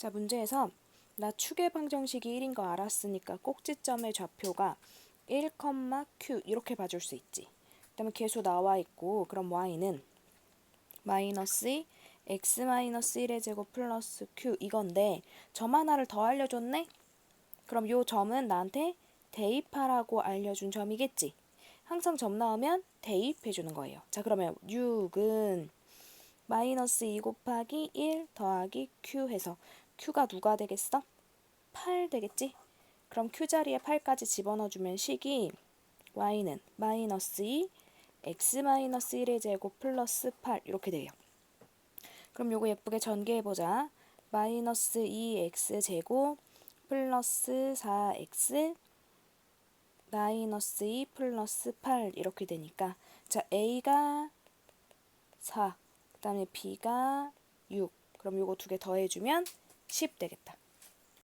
자, 문제에서 나 축의 방정식이 1인 거 알았으니까 꼭지점의 좌표가 1, q 이렇게 봐줄 수 있지. 그다음에 계수 나와 있고 그럼 y는 마이너스 2, x 마이너스 1의 제곱 플러스 q 이건데 점 하나를 더 알려줬네? 그럼 요 점은 나한테 대입하라고 알려준 점이겠지. 항상 점 나오면 대입해 주는 거예요. 자, 그러면 6은 마이너스 2 곱하기 1 더하기 q 해서 q가 누가 되겠어? 8 되겠지? 그럼 q 자리에 8까지 집어넣어주면 식이 y는 마이너스 2 x 마이너스 1의 제곱 플러스 8 이렇게 돼요. 그럼 요거 예쁘게 전개해보자. 마이너스 2x 제곱 플러스 4x 마이너스 2 플러스 8 이렇게 되니까 자 a가 4 그 다음에 b가 6 그럼 요거 두 개 더해주면 10 되겠다.